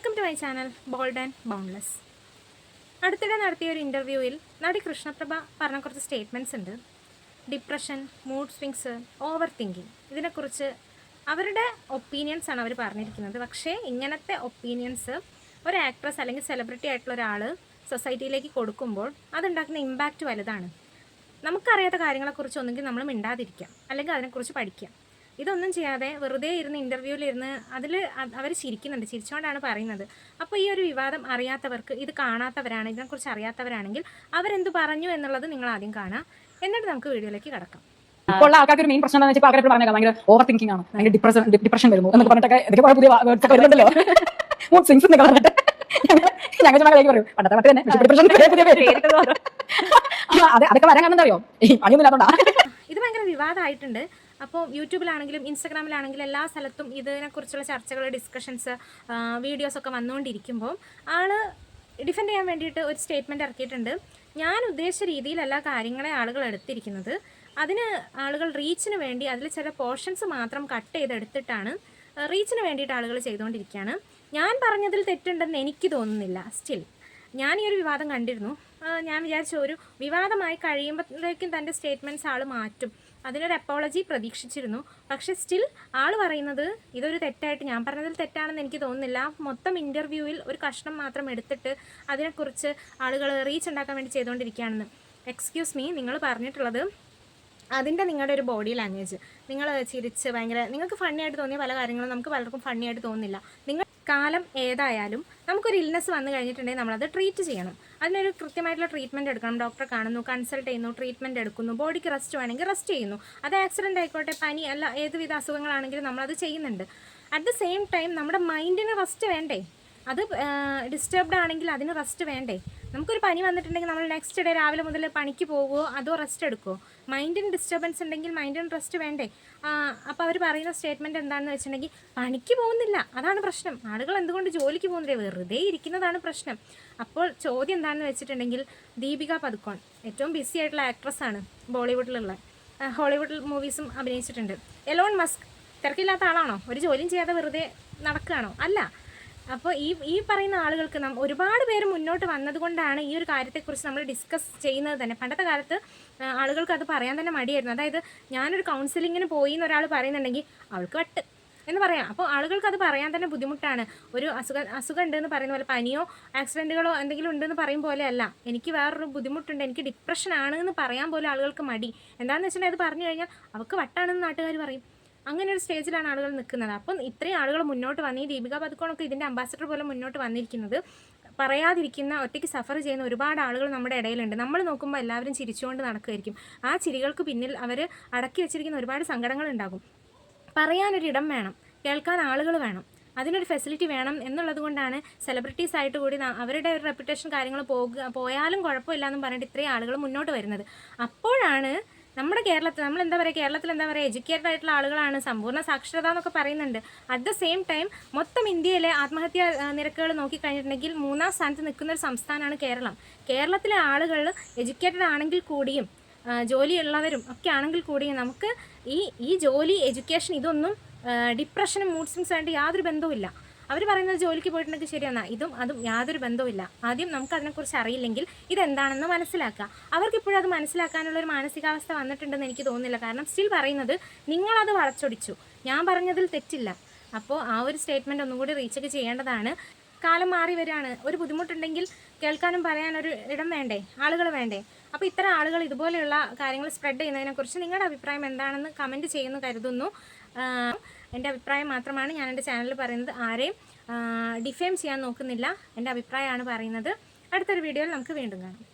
Welcome to my channel bold and boundless അടുത്തിടെ നടത്തിയ ഒരു ഇന്റർവ്യൂവിൽ നടി കൃഷ്ണപ്രഭ പറഞ്ഞ കുറച്ച് സ്റ്റേറ്റ്മെന്റ്സ് ഉണ്ട്. Depression mood swings over thinking ഇതിനെക്കുറിച്ച് അവരുടെ ഒപ്പീനിയൻസ് ആണ് അവർ പറഞ്ഞിരിക്കുന്നത്. പക്ഷേ ഇങ്ങനത്തെ ഒപ്പീനിയൻസ് ഒരു ആക്ട്രസ് അല്ലെങ്കിൽ സെലിബ്രിറ്റി ആയിട്ടുള്ള ഒരാൾ സൊസൈറ്റിയിലേക്ക് കൊടുക്കുമ്പോൾ അതുണ്ടാക്കുന്ന ഇമ്പാക്റ്റ് വലുതാണ്. നമുക്കറിയാത്ത കാര്യങ്ങളെക്കുറിച്ച് ഒന്നെങ്കിൽ നമ്മൾ മിണ്ടാതിരിക്കാം. അല്ലെങ്കിൽ അതിനെക്കുറിച്ച് പഠിക്കാം. ഇതൊന്നും ചെയ്യാതെ വെറുതെ ഇരുന്ന് ഇന്റർവ്യൂവിലിരുന്ന് അതിൽ അവർ ചിരിക്കുന്നുണ്ട്. ചിരിച്ചുകൊണ്ടാണ് പറയുന്നത്. അപ്പോൾ ഈ ഒരു വിവാദം അറിയാത്തവർക്ക് ഇത് കാണാത്തവരാണ് ഇതിനെക്കുറിച്ച് അറിയാത്തവരാണെങ്കിൽ അവരെന്ത് പറഞ്ഞു എന്നുള്ളത് നിങ്ങൾ ആദ്യം കാണാം. എന്നിട്ട് നമുക്ക് വീഡിയോയിലേക്ക് കിടക്കാം. ഇപ്പോൾ ഉള്ള ആൾക്കാർക്ക് ഒരു മെയിൻ പ്രശ്നം എന്താണെന്ന് വെച്ചാൽ അവരെ പറഞ്ഞേക്കാം. ഭയങ്കര ഓവർ തിങ്കിങ് ആണ്. ഭയങ്കര ഡിപ്രഷൻ ഡിപ്രഷൻ വരുന്നു എന്നൊക്കെ പറഞ്ഞിട്ടൊക്കെ ഇതൊക്കെ കുറെ പുതിയ വേർഡ്സ് വരുന്നുണ്ടല്ലോ. മൂഡ് സിങ്സ് എന്നൊക്കെ പറഞ്ഞിട്ട്. ഞങ്ങൾ ചുമ്മാ പറയും പണ്ടത്തെ പട്ട് തന്നെ ഡിപ്രഷൻ പുതിയ പേര്. അതൊക്കെ വരാൻ കാരണം എന്താ അറിയോ? ഈ പണിയൊന്നും ഇല്ലാത്തോണ്ടാ. ഇത് ഭയങ്കര വിവാദമായിട്ടുണ്ട് അപ്പോൾ യൂട്യൂബിലാണെങ്കിലും ഇൻസ്റ്റഗ്രാമിലാണെങ്കിലും എല്ലാ സ്ഥലത്തും ഇതിനെക്കുറിച്ചുള്ള ചർച്ചകൾ ഡിസ്കഷൻസ് വീഡിയോസ് ഒക്കെ വന്നുകൊണ്ടിരിക്കുമ്പോൾ ആൾ ഡിഫെൻഡ് ചെയ്യാൻ വേണ്ടിയിട്ട് ഒരു സ്റ്റേറ്റ്മെന്റ് ഇറക്കിയിട്ടുണ്ട്. ഞാൻ ഉദ്ദേശിച്ച രീതിയിലല്ല കാര്യങ്ങളെ ആളുകൾ എടുത്തിരിക്കുന്നത്. അതിന് ആളുകൾ റീച്ചിന് വേണ്ടി അതിൽ ചില പോർഷൻസ് മാത്രം കട്ട് ചെയ്തെടുത്തിട്ടാണ് റീച്ചിന് വേണ്ടിയിട്ട് ആളുകൾ ചെയ്തുകൊണ്ടിരിക്കുകയാണ്. ഞാൻ പറഞ്ഞതിൽ തെറ്റുണ്ടെന്ന് എനിക്ക് തോന്നുന്നില്ല. സ്റ്റിൽ ഞാൻ ഈ ഒരു വിവാദം കണ്ടിരുന്നു. ഞാൻ വിചാരിച്ച ഒരു വിവാദമായി കഴിയുമ്പോഴേക്കും തന്റെ സ്റ്റേറ്റ്മെന്റ്സ് ആൾ മാറ്റും. അതിനൊരു അപ്പോളജി പ്രതീക്ഷിച്ചിരുന്നു. പക്ഷേ സ്റ്റിൽ ആൾ പറയുന്നത് ഇതൊരു തെറ്റായിട്ട് ഞാൻ പറഞ്ഞതിൽ തെറ്റാണെന്ന് എനിക്ക് തോന്നുന്നില്ല. മൊത്തം ഇന്റർവ്യൂവിൽ ഒരു കഷ്ണം മാത്രം എടുത്തിട്ട് അതിനെക്കുറിച്ച് ആളുകൾ റീച്ച് ഉണ്ടാക്കാൻ വേണ്ടി ചെയ്തുകൊണ്ടിരിക്കുകയാണെന്ന്. എക്സ്ക്യൂസ് മീ നിങ്ങൾ പറഞ്ഞിട്ടുള്ളത് അതിന്റെ നിങ്ങളുടെ ഒരു ബോഡി ലാംഗ്വേജ് നിങ്ങൾ ചിരിച്ച് ഭയങ്കര നിങ്ങൾക്ക് ഫണ്ണി ആയിട്ട് തോന്നിയ പല കാര്യങ്ങളും നമുക്ക് പലർക്കും ഫണ്ണി ആയിട്ട് തോന്നുന്നില്ല. നിങ്ങൾ കാലം ഏതായാലും നമുക്കൊരു ഇൽനെസ് വന്നു കഴിഞ്ഞിട്ടുണ്ടെങ്കിൽ നമ്മളത് ട്രീറ്റ് ചെയ്യണം. അതിനൊരു കൃത്യമായിട്ടുള്ള ട്രീറ്റ്മെന്റ് എടുക്കണം. ഡോക്ടറെ കാണുന്നു കൺസൾട്ട് ചെയ്യുന്നു ട്രീറ്റ്മെന്റ് എടുക്കുന്നു ബോഡിക്ക് റെസ്റ്റ് വേണമെങ്കിൽ റെസ്റ്റ് ചെയ്യുന്നു. അത് ആക്സിഡന്റ് ആയിക്കോട്ടെ പനി അല്ല ഏതുവിധ അസുഖങ്ങളാണെങ്കിലും നമ്മളത് ചെയ്യുന്നുണ്ട്. അറ്റ് ദ സെയിം ടൈം നമ്മുടെ മൈൻഡിന് റെസ്റ്റ് വേണ്ടേ? അത് ഡിസ്റ്റർബ്ഡ് ആണെങ്കിൽ അതിന് റെസ്റ്റ് വേണ്ടേ? നമുക്കൊരു പനി വന്നിട്ടുണ്ടെങ്കിൽ നമ്മൾ നെക്സ്റ്റ് ഡേ രാവിലെ മുതൽ പണിക്ക് പോകുമോ അതോ റെസ്റ്റ് എടുക്കുമോ മൈൻഡിന് ഡിസ്റ്റർബൻസ് ഉണ്ടെങ്കിൽ മൈൻഡിന് റെസ്റ്റ് വേണ്ടേ? അപ്പോൾ അവർ പറയുന്ന സ്റ്റേറ്റ്മെന്റ് എന്താണെന്ന് വെച്ചിട്ടുണ്ടെങ്കിൽ പണിക്ക് പോകുന്നില്ല. അതാണ് പ്രശ്നം. ആളുകൾ എന്തുകൊണ്ട് ജോലിക്ക് പോകുന്നില്ല? വെറുതെ ഇരിക്കുന്നതാണ് പ്രശ്നം. അപ്പോൾ ചോദ്യം എന്താണെന്ന് വെച്ചിട്ടുണ്ടെങ്കിൽ ദീപിക പതുക്കോൺ ഏറ്റവും ബിസി ആയിട്ടുള്ള ആക്ട്രസ്സാണ് ബോളിവുഡിലുള്ള. ഹോളിവുഡ് മൂവീസും അഭിനയിച്ചിട്ടുണ്ട്. എലോൺ മസ്ക് തിരക്കില്ലാത്ത ആളാണോ? ഒരു ജോലിയും ചെയ്യാതെ വെറുതെ നടക്കുകയാണോ? അല്ല. അപ്പോൾ ഈ ഈ പറയുന്ന ആളുകൾക്ക് നം ഒരുപാട് പേര് മുന്നോട്ട് വന്നതുകൊണ്ടാണ് ഈ ഒരു കാര്യത്തെക്കുറിച്ച് നമ്മൾ ഡിസ്കസ് ചെയ്യുന്നത് തന്നെ. പണ്ടത്തെ കാലത്ത് ആളുകൾക്ക് അത് പറയാൻ തന്നെ മടിയായിരുന്നു. അതായത് ഞാനൊരു കൗൺസിലിങ്ങിന് പോയി എന്ന് ഒരാൾ പറയുന്നുണ്ടെങ്കിൽ അവൾക്ക് വട്ട് എന്ന് പറയാം. അപ്പോൾ ആളുകൾക്ക് അത് പറയാൻ തന്നെ ബുദ്ധിമുട്ടാണ്. ഒരു അസുഖം അസുഖം ഉണ്ടെന്ന് പറയുന്ന പോലെ പനിയോ ആക്സിഡന്റുകളോ എന്തെങ്കിലും ഉണ്ടെന്ന് പറയും പോലെ അല്ല. എനിക്ക് വേറൊരു ബുദ്ധിമുട്ടുണ്ട് എനിക്ക് ഡിപ്രഷൻ ആണ് എന്ന് പറയാൻ പോലും ആളുകൾക്ക് മടി. എന്താണെന്ന് വെച്ചിട്ടുണ്ടെങ്കിൽ അത് പറഞ്ഞു കഴിഞ്ഞാൽ അവൾക്ക് വട്ടാണെന്ന് നാട്ടുകാർ പറയും. അങ്ങനെ ഒരു സ്റ്റേജിലാണ് ആളുകൾ നിൽക്കുന്നത്. അപ്പം ഇത്രയും ആളുകൾ മുന്നോട്ട് വന്ന് ഈ ദീപിക പതുക്കോണൊക്കെ ഇതിന്റെ അംബാസഡർ പോലെ മുന്നോട്ട് വന്നിരിക്കുന്നത് പറയാതിരിക്കുന്ന ഒറ്റയ്ക്ക് സഫർ ചെയ്യുന്ന ഒരുപാട് ആളുകൾ നമ്മുടെ ഇടയിലുണ്ട്. നമ്മൾ നോക്കുമ്പോൾ എല്ലാവരും ചിരിച്ചുകൊണ്ട് നടക്കുമായിരിക്കും. ആ ചിരികൾക്ക് പിന്നിൽ അവർ അടക്കി വെച്ചിരിക്കുന്ന ഒരുപാട് സങ്കടങ്ങൾ ഉണ്ടാകും. പറയാനൊരിടം വേണം. കേൾക്കാൻ ആളുകൾ വേണം. അതിനൊരു ഫെസിലിറ്റി വേണം എന്നുള്ളത് കൊണ്ടാണ് സെലിബ്രിറ്റീസ് ആയിട്ട് കൂടി അവരുടെ ഒരു റെപ്യൂട്ടേഷൻ കാര്യങ്ങൾ പോകുക പോയാലും കുഴപ്പമില്ല എന്നും പറഞ്ഞിട്ട് ഇത്രയും ആളുകൾ മുന്നോട്ട് വരുന്നത്. അപ്പോഴാണ് നമ്മുടെ കേരളത്തിൽ നമ്മൾ എന്താ പറയുക കേരളത്തിൽ എന്താ പറയുക എഡ്യൂക്കേറ്റഡ് ആയിട്ടുള്ള ആളുകളാണ് സമ്പൂർണ സാക്ഷരത എന്നൊക്കെ പറയുന്നുണ്ട്. അറ്റ് ദ സെയിം ടൈം മൊത്തം ഇന്ത്യയിലെ ആത്മഹത്യാ നിരക്കുകൾ നോക്കിക്കഴിഞ്ഞിട്ടുണ്ടെങ്കിൽ മൂന്നാം സ്ഥാനത്ത് നിൽക്കുന്ന ഒരു സംസ്ഥാനമാണ് കേരളം. കേരളത്തിലെ ആളുകൾ എഡ്യൂക്കേറ്റഡ് ആണെങ്കിൽ കൂടിയും ജോലിയുള്ളവരും ഒക്കെ ആണെങ്കിൽ കൂടിയും നമുക്ക് ഈ ഈ ജോലി എഡ്യൂക്കേഷൻ ഇതൊന്നും ഡിപ്രഷനും മൂഡ് ആയിട്ട് യാതൊരു ബന്ധവുമില്ല. അവർ പറയുന്നത് ജോലിക്ക് പോയിട്ടുണ്ടെങ്കിൽ ശരിയെന്നാ. ഇതും അതും യാതൊരു ബന്ധവുമില്ല. ആദ്യം നമുക്ക് അതിനെക്കുറിച്ച് അറിയില്ലെങ്കിൽ ഇതെന്താണെന്ന് മനസ്സിലാക്കുക. അവർക്ക് ഇപ്പോഴും അത് മനസ്സിലാക്കാനുള്ള ഒരു മാനസികാവസ്ഥ വന്നിട്ടുണ്ടെന്ന് എനിക്ക് തോന്നുന്നില്ല. കാരണം സ്റ്റിൽ പറയുന്നത് നിങ്ങളത് വളച്ചൊടിച്ചു. ഞാൻ പറഞ്ഞതിൽ തെറ്റില്ല. അപ്പോൾ ആ ഒരു സ്റ്റേറ്റ്മെന്റ് ഒന്നും കൂടി റീച്ചൊക്കെ ചെയ്യേണ്ടതാണ്. കാലം മാറി വരികയാണ്. ഒരു ബുദ്ധിമുട്ടുണ്ടെങ്കിൽ കേൾക്കാനും പറയാനൊരു ഇടം വേണ്ടേ? ആളുകൾ വേണ്ടേ? അപ്പോൾ ഇത്തരം ആളുകൾ ഇതുപോലെയുള്ള കാര്യങ്ങൾ സ്പ്രെഡ് ചെയ്യുന്നതിനെക്കുറിച്ച് നിങ്ങളുടെ അഭിപ്രായം എന്താണെന്ന് കമന്റ് ചെയ്യുന്നു കരുതുന്നു. എന്റെ അഭിപ്രായം മാത്രമാണ്. ഞാൻ എന്റെ ചാനലിൽ പറയുന്നത് ആരെയും ഡിഫെയിം ചെയ്യാൻ നോക്കുന്നില്ല. എന്റെ അഭിപ്രായമാണ് പറയുന്നത്. അടുത്തൊരു വീഡിയോയിൽ നമുക്ക് വീണ്ടും കാണാം.